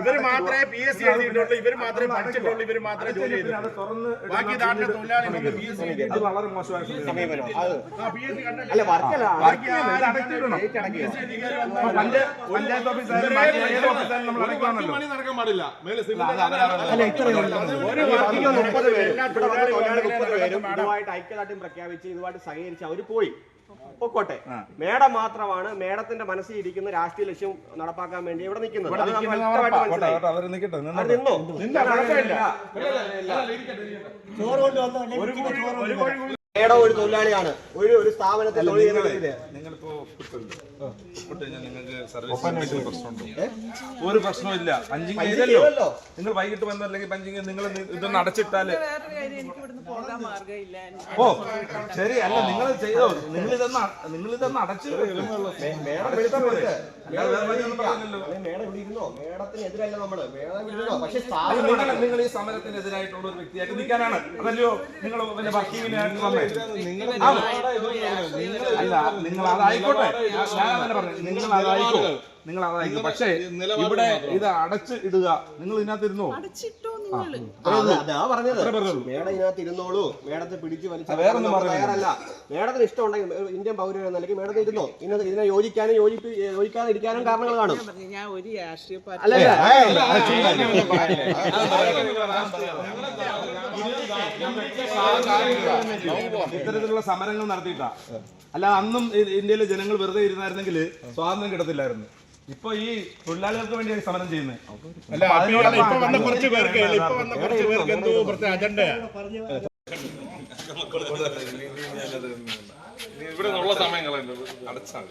ഇവർ മാത്രമേ P S C എഴുതിയിട്ടുള്ളൂ ഇവർ മാത്രമേ പഠിച്ചിട്ടുള്ളൂ ഇവർ മാത്രമേ ജോലി ചെയ്തിട്ടുള്ളൂ. ബാക്കി നാട്ടിലെ തൊഴിലാളികൾ പി എസ് സി അത് വളരെ മോശമായ സമീപനം പി എസ് സി പഞ്ചായത്ത് ഓഫീസായാലും നടക്കാൻ പാടില്ല. മേലെ ഐക്യദാർഢ്യം പ്രഖ്യാപിച്ച് ഇതുമായിട്ട് സഹകരിച്ച് അവർ പോയി. പൊക്കോട്ടെ. മേഡം മാത്രമാണ് മേഡത്തിന്റെ മനസ്സിൽ ഇരിക്കുന്ന രാഷ്ട്രീയ ലക്ഷ്യം നടപ്പാക്കാൻ വേണ്ടി ഇവിടെ നിൽക്കുന്നത്. നിന്നോ? ഒരു തൊഴിലാളിയാണ്. ഒരു ഒരു സ്ഥാപനത്തിൽ തൊഴിൽ ചെയ്യുന്ന വ്യക്തി. നിങ്ങളിപ്പോ ഒപ്പിട്ടല്ലോ. ഒപ്പിട്ട് കഴിഞ്ഞാൽ നിങ്ങൾക്ക് സർവീസ് എന്തെങ്കിലും പ്രശ്നമുണ്ടോ? ഒരു പ്രശ്നമില്ല പഞ്ചിങ് ചെയ്തല്ലോ. ചെയ്തല്ലോ. നിങ്ങൾ വൈകിട്ട് വന്നല്ലെങ്കിൽ പഞ്ചിങ് നിങ്ങൾ ഇതൊന്ന് അടച്ചിട്ടാൽ വേറൊരു കാര്യം എനിക്ക് ഇവിടുന്ന് പോകാൻ മാർഗമില്ല. ഓ ശരി. അല്ല നിങ്ങൾ ചെയ്തോ. നിങ്ങൾ ഇതൊന്ന് നിങ്ങൾ ഇതൊന്ന് അടച്ച്. അല്ലാതെ വേറെ വഴിയൊന്നും പറഞ്ഞില്ലല്ലോ. അല്ലെ, ഇവിടെ ഇരുന്നോ നമ്മൾ. മേഡം ഇവിടെ ഇരുന്നോ പക്ഷെ സ്ഥാപനം നിങ്ങൾ ഈ സമരത്തിനെതിരായിട്ടുള്ള ഒരു വ്യക്തിയായിട്ട് നിൽക്കാനാണ്. അതല്ലയോ? നിങ്ങൾ പിന്നെ വർക്കിങ്ങിനായിട്ട് വന്നേ. അല്ല നിങ്ങൾ അതായിക്കോട്ടെ ഞാൻ അങ്ങനെ പറഞ്ഞു നിങ്ങൾ അതായിക്കോ നിങ്ങൾ അതായിക്കോ പക്ഷേ ഇവിടെ ഇത് അടച്ച് ഇടുക നിങ്ങൾ ഇതിനകത്ത് ഇരുന്നോ അടച്ചിട്ടോ നിങ്ങൾ ആ, പറഞ്ഞത് മേഡം ഇതിനകത്ത് ഇരുന്നോളൂ മേഡത്തെ പിടിച്ച് വലിച്ച് വേറൊന്നും. തയ്യാറല്ല മേഡത്തിന് ഇഷ്ടമുണ്ടെങ്കിൽ ഏ, ഇന്ത്യൻ പൗരൻ എന്ന നിലയ്ക്ക് മേഡത്തിന് ഇരുന്നോ ഇതിനെ ഇതിനെ യോജിക്കാനും യോജിപ്പി യോജിക്കാതെ ഇരിക്കാനും കാരണങ്ങൾ കാണും ഞാൻ ഒരു രാഷ്ട്രീയ പാർട്ടി അല്ലല്ല ഇത്തരത്തിലുള്ള സമരങ്ങൾ നടത്തിയിട്ടാ. അല്ല അന്നും ഇന്ത്യയിലെ ജനങ്ങൾ വെറുതെ ഇരുന്നായിരുന്നെങ്കിൽ സ്വാതന്ത്ര്യം കിട്ടത്തില്ലായിരുന്നു. ഇപ്പൊ ഈ തൊഴിലാളികൾക്ക് വേണ്ടിയാണ് സമരം ചെയ്യുന്നത്. അല്ല ഇപ്പൊ വന്ന കുറച്ച് പേർക്ക് ഇപ്പൊ വന്ന കുറച്ച് പേർക്ക് എന്തോ പ്രത്യേക അജണ്ടയാ ഇവിടെ നിന്നുള്ള സമയങ്ങൾ അടച്ചാൽ